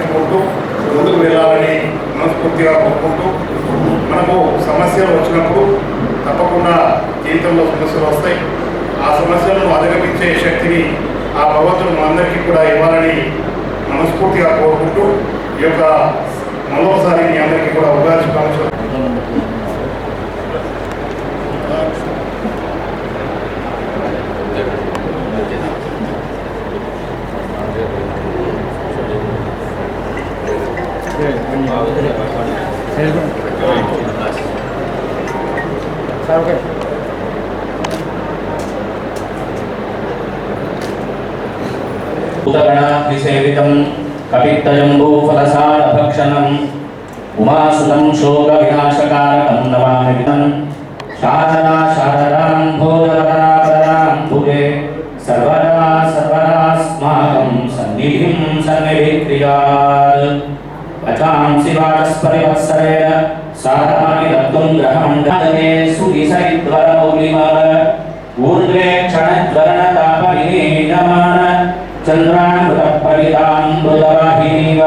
ఒకరినొకరు ముందుకు వెళ్ళాలని మనస్ఫూర్తిగా కోరుకుంటూ మనకు సమస్యలు వచ్చినప్పుడు తప్పకుండా జీవితంలో సమస్యలు వస్తాయి. ఆ సమస్యలను అధిగమించే శక్తిని ఆ భగవంతుడు మనందరికీ కూడా ఇవ్వాలని మనస్ఫూర్తిగా కోరుకుంటూ ఈ యొక్క మరోసారి మీ అందరికీ కూడా ఉగాది శుభాకాంక్షలు. ఉదగణాభిసేవితం కపిత్తజంబూఫలసారభక్షణం ఉమాసుతం శోకవినాశకారకం నమామి వితం శారదా శారదాం భోజవరాపరాం భుజే సర్వదా సర్వదాస్మాకం సన్నిధిం సన్నిధిక్రియాత్ వచాంసి వాచస్పరివత్సరేణ సాధనాని దత్తుం గ్రహమండలే సువిసరిద్వరమౌలిమాల ఊర్ధ్వే క్షణజ్వరణ తాప వినీయమాన చంద్రామృత చంద్రామృతపరితామృతవాహినీవ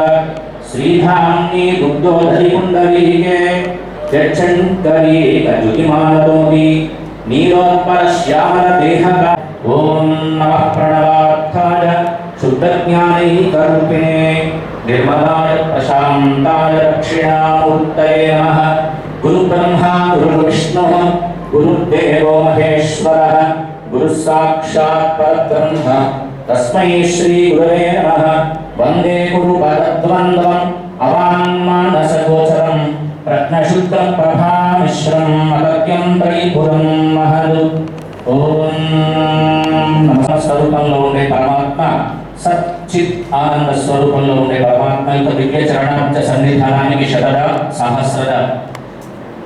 శ్రీధామ్ని దుగ్ధోధరి పుండరీకే యక్షంకరీకజుతిమానతోమి నీలోత్పల శ్యామల దేహక ఓం నమః ప్రణవార్థాయ శుద్ధజ్ఞానైకరూపిణే నిర్మలాయ ప్రశాంతాయ దక్షిణామూర్తయే నమః గురు బ్రహ్మా గురు విష్ణు గురుదేవో మహేశ్వరः గురు సాక్షాత్ పరబ్రహ్మ తస్మై శ్రీ గురవే నమః వందే గురు పదద్వంద్వం అవాన్మానసగోచరం ప్రజ్ఞశుద్ధం ప్రభామిశ్రం అలక్యం త్రైపురం మహదు ఓం నమ స్వరూపంలో ఉండే పరమాత్మ చిత్ ఆనంద స్వరూపంలో ఉండే పరమాత్మ యొక్క దివ్య చరణాంత సన్నిధానానికి శతద సహస్రద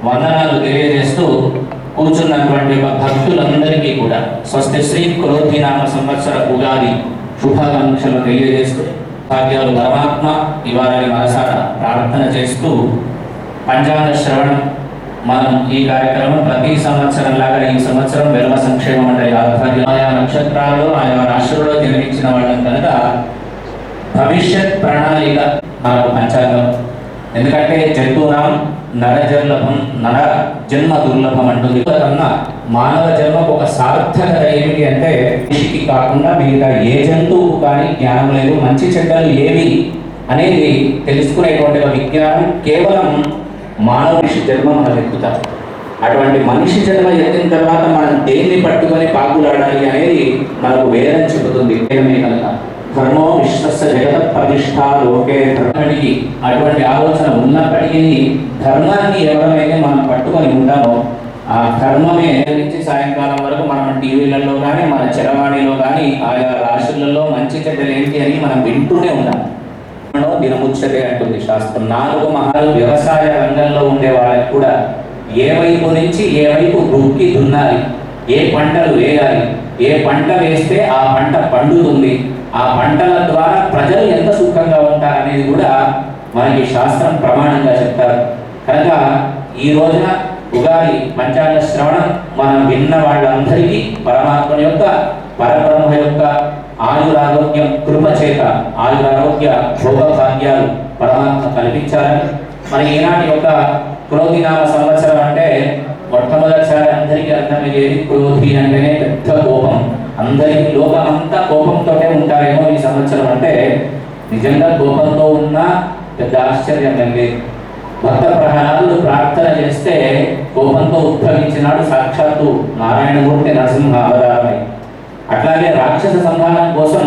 వందనాలు తెలియజేస్తూ కూర్చున్నటువంటి భక్తులందరికీ కూడా స్వస్తి శ్రీ క్రోధి నామ సంవత్సర ఉగాది శుభాకాంక్షలు తెలియజేస్తూ భాగ్యాలు పరమాత్మ ఇవ్వాలని మనసారా ప్రార్థన చేస్తూ పంచాంగ శ్రవణం. మనం ఈ కార్యక్రమం ప్రతి సంవత్సరం లాగా ఈ సంవత్సరం వెలువ సంక్షేమ మండలి ఆధ్వర్యం ఆయా నక్షత్రాల్లో ఆయా రాష్ట్రంలో జన్మించిన వాళ్ళం కనుక భవిష్యత్ ప్రణాళిక మనకు పంచాంగం. ఎందుకంటే జంతువునాం నరజర్లభం నర జన్మ దుర్లభం అంటుంది. కన్నా మానవ జన్మకు ఒక సార్థకత ఏమిటి అంటే మనిషికి కాకుండా మిగతా ఏ జంతువు కానీ జ్ఞానం లేదు మంచి చెడ్డలు ఏవి అనేది తెలుసుకునేటువంటి ఒక విజ్ఞానం కేవలం మానవ మనిషి జన్మ మనం ఎక్కుతాం అటువంటి మనిషి జన్మ ఎత్తిన తర్వాత మనం దేన్ని పట్టుకొని పాకులాడాలి అనేది మనకు వేదం చెబుతుంది. వేదమే కనుక ధర్మో విశ్వస్య జగత ప్రతిష్ట లోకే ధర్మడికి అటువంటి ఆలోచన ఉన్నప్పటికీ ధర్మాన్ని ఎవరైతే మనం పట్టుకొని ఉంటామో ఆ ధర్మమే నుంచి సాయంకాలం వరకు మనం టీవీలలో కానీ మన చరవాణిలో కానీ ఆయా రాశులలో మంచి చెడ్డలు ఏంటి అని మనం వింటూనే ఉంటాం. మనో దినముచ్చటే అంటుంది శాస్త్రం. నాలుగు మహాలు వ్యవసాయ రంగంలో ఉండే వాళ్ళకి కూడా ఏ వైపు నుంచి ఏ వైపు దుక్కి దున్నాలి? ఏ పంటలు వేయాలి? ఏ పంట వేస్తే ఆ పంట పండుతుంది? ఆ పంటల ద్వారా ప్రజలు ఎంత సుఖంగా ఉంటారు అనేది కూడా మనకి శాస్త్రం ప్రమాణంగా చెప్తారు. కనుక ఈ రోజున ఉగాది పంచాంగ శ్రవణం మనం విన్న వాళ్ళందరికీ పరమాత్మ యొక్క పరబ్రహ్మ యొక్క ఆయురారోగ్యం కృపచేత ఆయురారోగ్య భోగభాగ్యాలు పరమాత్మ కల్పించాలని. మన ఈనాటి యొక్క క్రోధినామ సంవత్సరం అంటే మొట్టమొదటిసారి అందరికీ అర్థమయ్యేది క్రోధి అంటేనే పెద్ద కోపం. అందరికీ లోకమంతా కోపంతోనే ఉంటారేమో ఈ సంవత్సరం అంటే నిజంగా కోపంతో ఉన్న పెద్ద ఆశ్చర్యం అండి. భక్త ప్రహ్లాదుడు ప్రార్థన చేస్తే కోపంతో ఉద్భవించినాడు సాక్షాత్తు నారాయణమూర్తి నరసింహ అవతారమై అట్లాగే రాక్షస సంహారం కోసం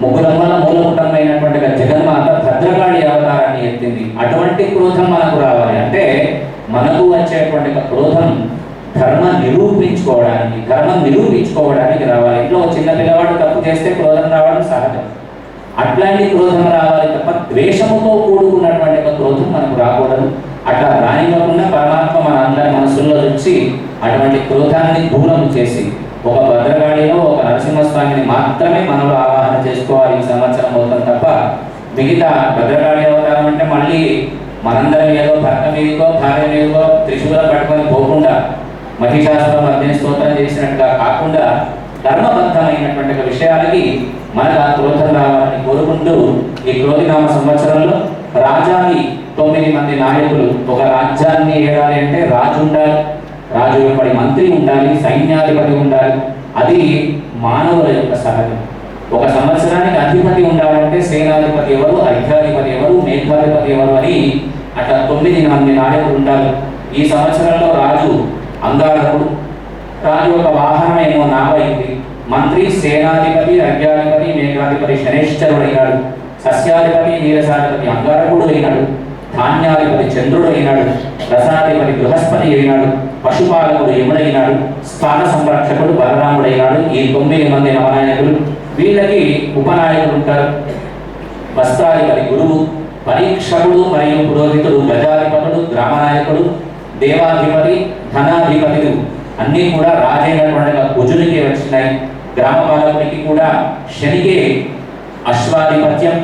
ముగ్గురమ్మల మూలపుటమైనటువంటి జగన్మాత భద్రకాళి అవతారాన్ని ఎత్తింది. అటువంటి క్రోధం మనకు రావాలి. అంటే మనకు వచ్చేటువంటి క్రోధం ధర్మ నిరూపించుకోవడానికి ధర్మం నిరూపించుకోవడానికి రావాలి. ఇంట్లో చిన్న పిల్లవాడు తప్పు చేస్తే క్రోధం రావడం సహజం. అట్లాంటి క్రోధం రావాలి తప్ప ద్వేషముతో కూడుకున్నటువంటి ఒక క్రోధం మనకు రాకూడదు. అట్లా రానివ్వకుండా పరమాత్మ మన అందరి మనసుల్లో వచ్చి అటువంటి క్రోధాన్ని దూరం చేసి ఒక భద్రకాళిలో ఒక నరసింహస్వామిని మాత్రమే మనలో ఆవాహన చేసుకోవాలి ఈ సంవత్సరం మొత్తం తప్ప. మిగతా భద్రకాళి అవతారం అంటే మళ్ళీ మనందరం ఏదో భర్త మీదకో భార్య మీదకో త్రిశూలం పట్టుకొని పోకుండా మహిషాసురం అధ్యయన స్తోత్రం చేసినట్టుగా కాకుండా ధర్మబద్ధమైనటువంటి విషయాలకి మనకు ఆ క్రోధం రావాలని కోరుకుంటూ ఈ క్రోధినామ సంవత్సరంలో రాజాని తొమ్మిది మంది నాయకులు ఒక రాజ్యాన్ని ఏడాలి అంటే రాజు ఉండాలి. రాజు వెంబడి మంత్రి ఉండాలి సైన్యాధిపతి ఉండాలి. అది మానవుల యొక్క సహజం. ఒక సంవత్సరానికి అధిపతి ఉండాలంటే సేనాధిపతి ఎవరు అర్ఘ్యాధిపతి ఎవరు మేఘాధిపతి ఎవరు అని అట్లా తొమ్మిది మంది నాయకులు ఉండాలి. ఈ సంవత్సరంలో రాజు అంగారకుడు రాజు యొక్క వాహనం ఏమో నావైంది మంత్రి సేనాధిపతి అర్ఘ్యాధిపతి మేఘాధిపతి శనేశ్వరుడు అయినాడు సస్యాధిపతి నీరసాధిపతి అంగారకుడు అయినాడు ధాన్యాధిపతి చంద్రుడు అయినాడు రసాధిపతి బృహస్పతి అయినాడు. పశుపాలకుడు యముడైనాడు. స్థాన సంరక్షకుడు బలరాముడైనాడు. ఈ తొమ్మిది మంది నవనాయకులు. వీళ్ళకి ఉపనాయకులు ఉంటారు వస్త్రాధిపతి గురువు పరీక్షకుడు మరియు పురోహితుడు గజాధిపతుడు గ్రామనాయకుడు దేవాధిపతి ధనాధిపతులు అన్నీ కూడా రాజైనటువంటి కుజునికి వచ్చినాయి. గ్రామ పాలకునికి కూడా శనికే అశ్వాధిపత్యం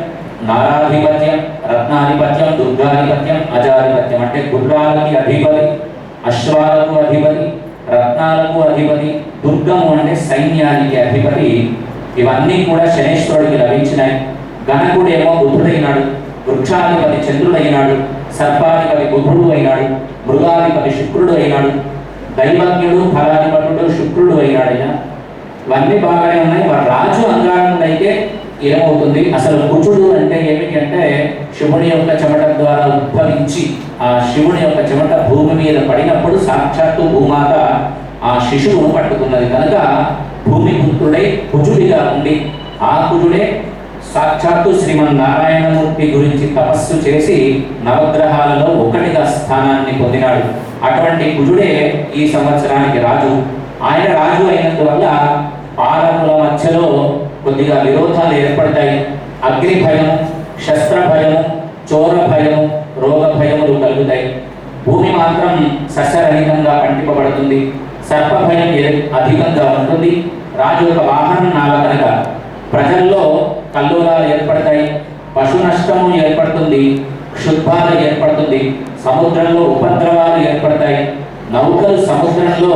నారాధిపత్యం రత్నాధిపత్యం దుర్గాధిపత్యం అజాధిపత్యం. అంటే గుర్రాలకి అధిపతి అశ్వాలకు అధిపతి రత్నాలకు అధిపతి దుర్గము అంటే సైన్యానికి అధిపతి. ఇవన్నీ కూడా శనేశ్వరుడికి లభించినాయి. గణకుడేమో బుద్ధుడైనాడు వృక్షాధిపతి చంద్రుడైనాడు సర్పాధిపతి బుధుడు అయినాడు. మృగాధిపతి శుక్రుడు అయినాడు. దైవజ్ఞుడు ఫలాధిపతుడు శుక్రుడు అయినాడు ఆయన ఇవన్నీ బాగానే ఉన్నాయి. మరి రాజు అంగారకుడు అయితే ఏమవుతుంది? అసలు కుచుడు అంటే ఏమిటి అంటే శివుని యొక్క చెమట ద్వారా ఉద్భవించి ఆ శివుని యొక్క చెమట భూమి మీద పడినప్పుడు సాక్షాత్తు భూమాత ఆ శిశువును పట్టుకున్నది. కనుక భూమి పుత్రుడై కుజుడిగా ఉండి ఆ కుజుడే సాక్షాత్తు శ్రీమన్నారాయణమూర్తి గురించి తపస్సు చేసి నవగ్రహాలలో ఒకటిగా స్థానాన్ని పొందినాడు. అటువంటి కుజుడే ఈ సంవత్సరానికి రాజు. ఆయన రాజు అయినందువల్ల పాలకుల మధ్యలో కొద్దిగా విరోధాలు ఏర్పడతాయి. అగ్ని భయం శస్త్ర భయం చోర భయం రోగ భయములు కలుగుతాయి. భూమి మాత్రం సస్యరహితంగా పంటింపబడుతుంది సర్ప భయం అధికంగా ఉంటుంది. రాజు యొక్క వాహనం నావ కనుక ప్రజల్లో కల్లోలాలు ఏర్పడతాయి పశు నష్టము ఏర్పడుతుంది క్షుద్భాలు ఏర్పడుతుంది సముద్రంలో ఉపద్రవాలు ఏర్పడతాయి. నౌకలు సముద్రంలో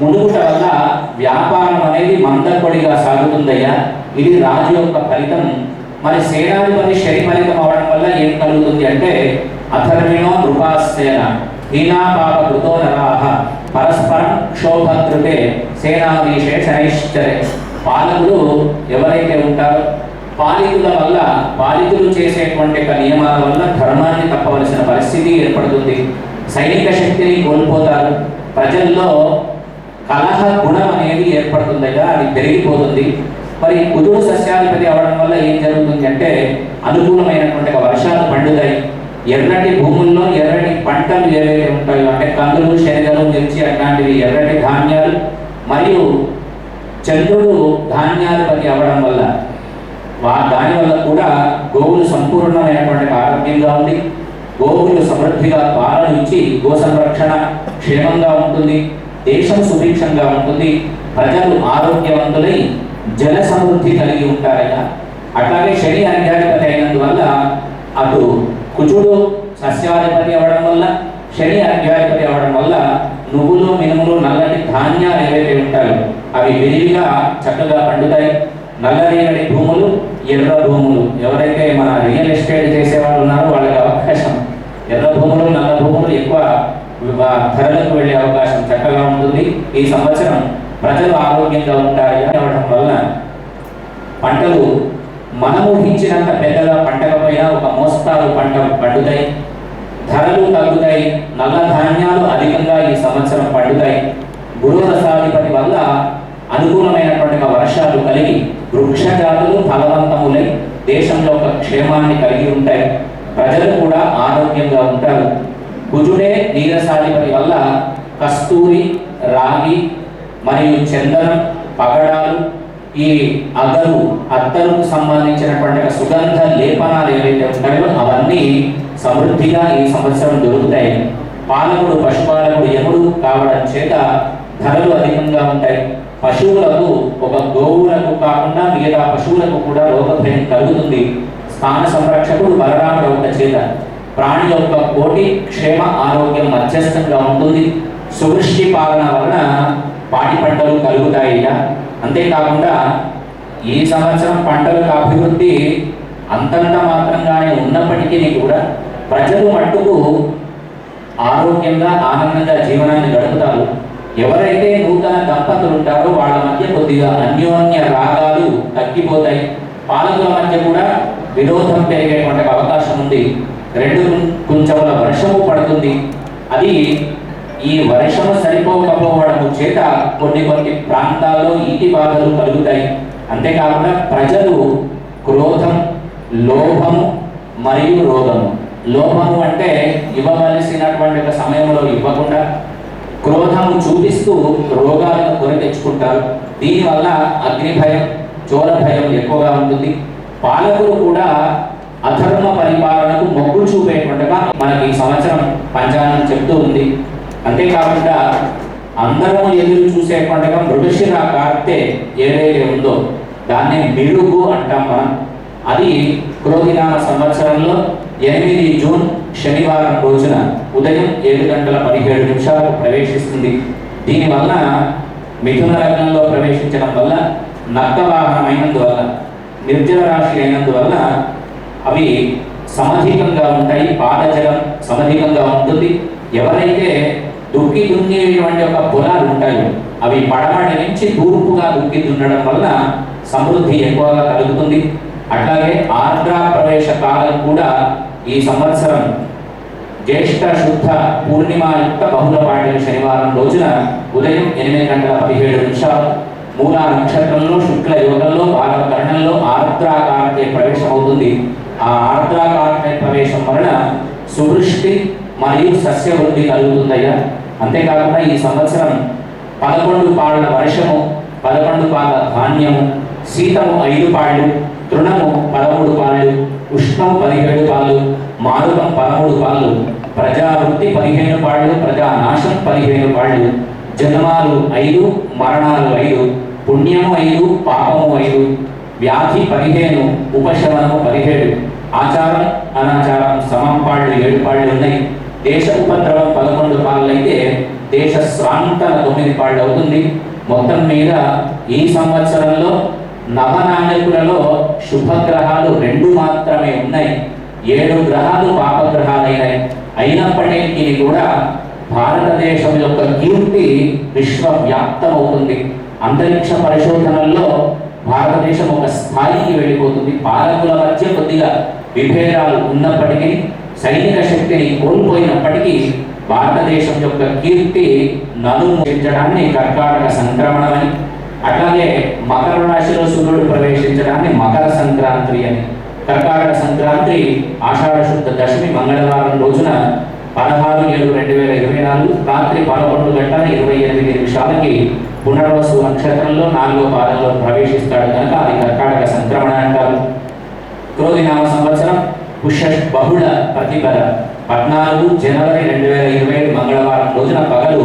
మునుగుట వల్ల వ్యాపారం అనేది మందకొడిగా సాగుతుందయ్యా. ఇది రాజు యొక్క ఫలితం. మరి సేనాధిపతి శని ఫలితం అవడం వల్ల ఏం కలుగుతుంది అంటే అధర్మిణో నృపాసేన హీనా పాప కృతో నరాహ పరస్పరం క్షోభద్రుతే సేనాధీశే శనైశ్చరే. పాలకులు ఎవరైతే ఉంటారో పాలితుల వల్ల పాలితులు చేసేటువంటి ఒక నియమాల వల్ల ధర్మాన్ని తప్పవలసిన పరిస్థితి ఏర్పడుతుంది. సైనిక శక్తిని కోల్పోతారు. ప్రజల్లో కలహ గుణం అనేది ఏర్పడుతుందిగా అది పెరిగిపోతుంది. మరి కుదురు సస్యాధిపతి అవడం వల్ల ఏం జరుగుతుంది అంటే అనుకూలమైనటువంటి వర్షాలు పండుతాయి. ఎర్రటి భూముల్లో ఎర్రటి పంటలు ఏవైతే ఉంటాయో అంటే కందులు శనగలు మిర్చి అట్లాంటివి ఎర్రటి ధాన్యాలు మరియు చంద్రుడు ధాన్యాధిపతి అవ్వడం వల్ల వా వల్ల కూడా గోవులు సంపూర్ణమైనటువంటి ఆరోగ్యంగా ఉంది గోవులు సమృద్ధిగా పాలన ఇచ్చి గో సంరక్షణ క్షేమంగా ఉంటుంది దేశం సుభిక్షంగా ఉంటుంది ప్రజలు ఆరోగ్యవంతులై జల సమృద్ధి కలిగి ఉంటారయ్యా అట్లాగే శని అధ్యాధిపతి అయినందువల్ల అటు కుజుడు సస్యాధిపతి అవ్వడం వల్ల శని అధ్యాధిపతి అవ్వడం వల్ల నువ్వులు మినుములు నల్లటి ధాన్యాలు ఏవైతే ఉంటాయో అవి విరివిగా చక్కగా పండుతాయి. నల్లరేగడి భూములు ఎర్ర భూములు. ఎవరైతే మన రియల్ ఎస్టేట్ చేసే వాళ్ళు ఉన్నారో వాళ్ళకి అవకాశం. ఎర్ర భూములు నల్ల భూములు ఎక్కువ ధరలకు వెళ్ళే అవకాశం చక్కగా ఉంటుంది. ఈ సంవత్సరం ప్రజలు ఆరోగ్యంగా ఉంటాయి అవడం వల్ల పంటలు మనం ఊహించినంత పెద్దగా పంటకపోయినా ఒక మోస్తారు పంట పండుతాయి. ధరలు తగ్గుతాయి. నల్ల ధాన్యాలు అధికంగా ఈ సంవత్సరం పండుతాయి. గురురసాధిపతి వల్ల అనుకూలమైనటువంటి వర్షాలు కలిగి వృక్ష జాతులు ఫలవంతములై దేశంలో ఒక క్షేమాన్ని కలిగి ఉంటాయి. ప్రజలు కూడా ఆరోగ్యంగా ఉంటారు. కుజుడే నీరసాధిపతి వల్ల కస్తూరి రాగి మరియు చందనం పగడాలు ఈ అగరు అత్తరుకు సంబంధించినటువంటి సుగంధ లేపనాలు ఏవైతే ఉంటాయో అవన్నీ సమృద్ధిగా ఈ సంవత్సరం దొరుకుతాయి. పాలకుడు పశుపాలకుడు యముడు కావడం చేత ధరలు అధికంగా ఉంటాయి. పశువులకు ఒక గోవులకు కాకుండా మిగతా పశువులకు కూడా రోగభయం కలుగుతుంది. స్థాన సంరక్షకుడు బలరాముడు ఒక చేత. ప్రాణి యొక్క కోటి క్షేమ ఆరోగ్యం మధ్యస్థంగా ఉంటుంది. సువృష్టి పాలన వలన పాడి పంటలు కలుగుతాయి అంతేకాకుండా ఈ సంవత్సరం పంటలకు అభివృద్ధి అంతంత మాత్రంగానే ఉన్నప్పటికీ కూడా ప్రజలు మట్టుకు ఆరోగ్యంగా ఆనందంగా జీవనాన్ని గడుపుతారు. ఎవరైతే నూతన దంపతులు ఉంటారో వాళ్ళ మధ్య కొద్దిగా అన్యోన్య రాగాలు తగ్గిపోతాయి. పాలకుల మధ్య కూడా విరోధం పెరిగేటువంటి అవకాశం ఉంది. రెండు కొంచెముల వర్షము పడుతుంది. అది ఈ వర్షము సరిపోకపోవడము చేత కొన్ని కొన్ని ప్రాంతాల్లో ఈటి బాధలు కలుగుతాయి. అంతేకాకుండా ప్రజలు క్రోధం లోభము మరియు రోగము. లోభము అంటే ఇవ్వవలసినటువంటి ఒక సమయంలో ఇవ్వకుండా క్రోధము చూపిస్తూ రోగాలను కొని తెచ్చుకుంటారు. దీనివల్ల అగ్ని భయం చోర భయం ఎక్కువగా ఉంటుంది. పాలకులు కూడా అధర్మ పరిపాలనకు మొగ్గు చూపేటువంటిగా మనకి ఈ సంవత్సరం పంచాంగం చెప్తూ ఉంది. అంతేకాకుండా అందరం ఎదురు చూసేటువంటిగా మృగశిర కార్తె ఏదైతే ఉందో దాన్ని మెరుగు అంటాం మనం. అది క్రోధినామ సంవత్సరంలో ఎనిమిది జూన్ శనివారం రోజున ఉదయం ఏడు గంటల పదిహేడు నిమిషాలకు ప్రవేశిస్తుంది. దీనివల్ల మిథున లగ్నంలో ప్రవేశించడం వల్ల నక్క వాహనమైనందువల్ల నిర్జల రాశి అయినందువల్ల అవి సమధికంగా ఉంటాయి పాదజలం సమధికంగా ఉంటుంది. ఎవరైతే దుక్కి దున్నేటువంటి ఒక పొలాలు ఉంటాయో అవి పడమటి నుంచి తూర్పుగా దుక్కి దున్నడం వల్ల సమృద్ధి ఎక్కువగా కలుగుతుంది. అట్లాగే ఆర్ద్ర ప్రవేశ కాలం కూడా ఈ సంవత్సరం జ్యేష్ఠ శుద్ధ పూర్ణిమాయుక్త బహుళ పాటిన శనివారం రోజున ఉదయం ఎనిమిది గంటల పదిహేడు నిమిషాలు మూలా నక్షత్రంలో శుక్ల యోగంలో బాలకరణంలో ఆర్ద్రాకారతే ప్రవేశం అవుతుంది ఆ ఆర్ద్రాకారతే ప్రవేశం వలన సువృష్టి మరియు సస్య వృద్ధి కలుగుతుందయ్యా. అంతేకాకుండా ఈ సంవత్సరం పదకొండు పాళ్ళ వర్షము పదకొండు పాల ధాన్యము శీతము ఐదు పాళ్ళు తృణము పదమూడు పాళ్ళు ఉష్ణం పదిహేడు పాళ్ళు మారుతం పదమూడు పాళ్ళు ప్రజావృత్తి పదిహేను పాళ్ళు ప్రజానాశం పదిహేను పాళ్ళు జన్మాలు ఐదు మరణాలు ఐదు పుణ్యము ఐదు పాపము ఐదు వ్యాధి పదిహేను ఉపశమనము పదిహేడు ఆచారం అనాచారం సమం పాళ్ళు ఏడు పాళ్ళు ఉన్నాయి. దేశ ఉపద్రవం పదకొండు పాళ్ళు అయితే దేశ స్వాంతన తొమ్మిది పాళ్ళు అవుతుంది. మొత్తం మీద ఈ సంవత్సరంలో నవనాయకులలో శుభగ్రహాలు రెండు మాత్రమే ఉన్నాయి. ఏడు గ్రహాలు పాపగ్రహాలైనాయి అయినప్పటికీ కూడా భారతదేశం యొక్క కీర్తి విశ్వవ్యాప్తమవుతుంది. అంతరిక్ష పరిశోధనల్లో భారతదేశం ఒక స్థాయికి వెళ్ళిపోతుంది. పాలకుల మధ్య కొద్దిగా విభేదాలు ఉన్నప్పటికీ సైనిక శక్తిని కోల్పోయినప్పటికీ భారతదేశం యొక్క కీర్తి నలుమూర్చడాన్ని కర్కాటక సంక్రమణమని అట్లాగే మకర రాశిలో సూర్యుడు ప్రవేశించడాన్ని మకర సంక్రాంతి అని. కర్కాటక సంక్రాంతి ఆషాఢ శుద్ధ దశమి మంగళవారం రోజున పదహారు ఏడు రెండు వేల ఇరవై నాలుగు రాత్రి పదకొండు గంటల ఇరవై ఎనిమిది నిమిషాలకి పునర్వసు నక్షత్రంలో నాలుగో పాదంలో ప్రవేశిస్తాడు కనుక అది కర్కాటక సంక్రమణ అంటారు. క్రోధినామ సంవత్సరం పుష్య బహుళ ప్రతిపద పద్నాలుగు జనవరి రెండు వేల ఇరవై మంగళవారం రోజున పగలు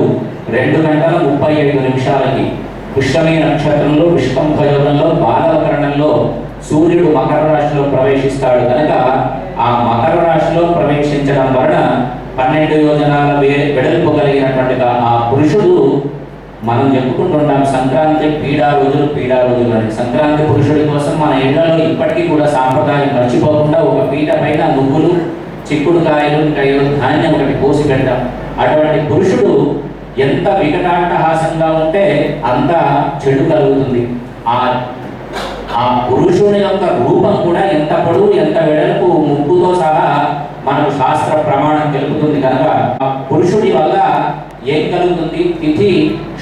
రెండు గంటల ముప్పై ఐదు నిమిషాలకి పుష్యమి నక్షత్రంలో విష్కంభయోగంలో బాలవకరణంలో సూర్యుడు మకర రాశిలో ప్రవేశిస్తాడు. కనుక ఆ మకర రాశిలో ప్రవేశించడం వలన పన్నెండు యోజనాల వెడల్పు కలిగినటువంటి ఆ పురుషుడు మనం చెప్పుకుంటుంటాం సంక్రాంతి పీడా రోజులు పీడా రోజులు అని. సంక్రాంతి పురుషుడి కోసం మన ఇళ్ళలో ఇప్పటికీ కూడా సాంప్రదాయం మర్చిపోకుండా ఒక పీట పైన నువ్వులు చిక్కుడు కాయలు ఇంకా ధాన్యం ఒకటి పోసి పెడతాం. అటువంటి పురుషుడు ఎంత వికటాట్టహాసంగా ఉంటే అంత చెడు కలుగుతుంది. ఆ ఆ పురుషుని యొక్క రూపం కూడా ఎంత పొడవు ఎంత వెడల్పు ముక్కుతో సహా మనకు శాస్త్ర ప్రమాణం తెలుపుతుంది కనుక ఆ పురుషుడి వల్ల ఏం కలుగుతుంది? తిథి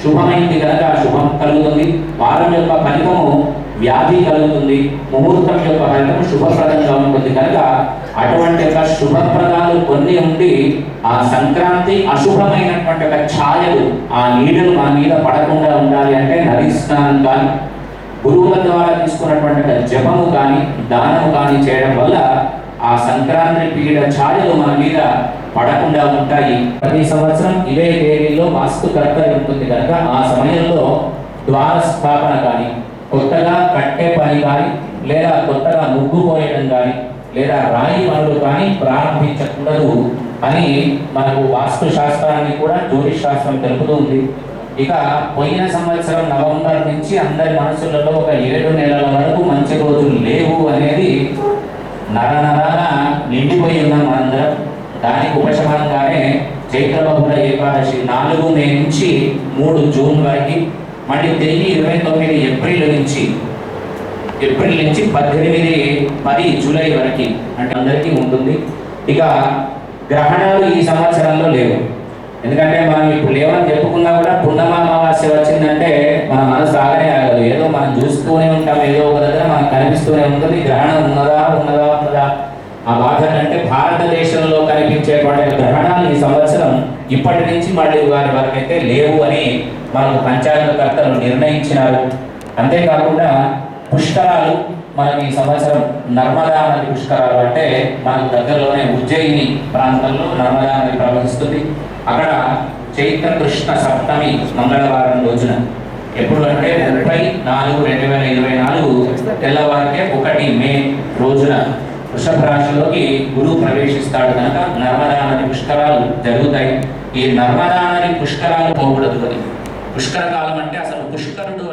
శుభమైంది కనుక శుభం కలుగుతుంది. వారం యొక్క ఫలితము వ్యాధి కలుగుతుంది. ముహూర్తం యొక్క ఫలితం శుభప్రదంగా ఉంటుంది కనుక అటువంటి యొక్క శుభప్రదాలు కొన్ని ఉండి ఆ సంక్రాంతి అశుభమైనటువంటి ఒక ఛాయలు ఆ నీడలు మన మీద పడకుండా ఉండాలి అంటే నది స్నానం కానీ గురువుల ద్వారా తీసుకున్నటువంటి ఒక జపము కానీ దానము కానీ చేయడం వల్ల ఆ సంక్రాంతి పీడ ఛాయలు మన మీద పడకుండా ఉంటాయి. ప్రతి సంవత్సరం ఇదే తేదీలో వాస్తు కర్త ఉంటుంది. కనుక ఆ సమయంలో ద్వార స్థాపన కానీ కొత్తగా కట్టే పని కానీ లేదా కొత్తగా ముగ్గు పోయడం కానీ లేదా రాయి పనులు కానీ ప్రారంభించకూడదు అని మనకు వాస్తు శాస్త్రాన్ని కూడా జ్యోతిష్ శాస్త్రం తెలుపుతుంది ఇక పోయిన సంవత్సరం నవంబర్ నుంచి అందరి మనసులలో ఒక ఏడు నెలల వరకు మంచి రోజులు లేవు అనేది నర నరాన నిండిపోయి ఉన్నాం మనందరం. దానికి ఉపశమనంగానే చైత్ర ఏకాదశి నాలుగు మే నుంచి మూడు జూన్ వరకు మళ్ళీ తిరిగి ఇరవై తొమ్మిది ఏప్రిల్ నుంచి ఏప్రిల్ నుంచి పద్దెనిమిది పది జూలై వరకు అంటే అందరికీ ఉంటుంది. ఇక గ్రహణాలు ఈ సంవత్సరంలో లేవు. ఎందుకంటే మనం ఇప్పుడు లేవని చెప్పుకున్నా కూడా పున్నమ అమావాస్య వచ్చిందంటే మన మనసు ఆగనే ఆగదు. ఏదో మనం చూస్తూనే ఉంటాం ఏదో ఒక దగ్గర మనకు కనిపిస్తూనే ఉంటుంది. గ్రహణం ఉన్నదా ఉన్నదా ఉన్నదా? ఆ బాధ అంటే భారతదేశంలో కనిపించేటువంటి గ్రహణాలు ఈ సంవత్సరం ఇప్పటి నుంచి మళ్ళీ వారి వరకు అయితే లేవు అని మనకు పంచాంగకర్తలు నిర్ణయించినారు. అంతేకాకుండా పుష్కరాలు మనకి ఈ సంవత్సరం నర్మదా నది పుష్కరాలు అంటే మనకు దగ్గరలోనే ఉజ్జయిని ప్రాంతంలో నర్మదా నది ప్రవహిస్తుంది. అక్కడ చైత్ర కృష్ణ సప్తమి మంగళవారం రోజున ఎప్పుడు అంటే ముప్పై నాలుగు రెండు వేల ఇరవై నాలుగు తెల్లవారికే ఒకటి మే రోజున వృషభ రాశిలోకి గురువు ప్రవేశిస్తాడు కనుక నర్మదా నది పుష్కరాలు జరుగుతాయి. ఈ నర్మదా నది పుష్కరాలు పోకూడదు అది పుష్కర కాలం అంటే అసలు పుష్కరుడు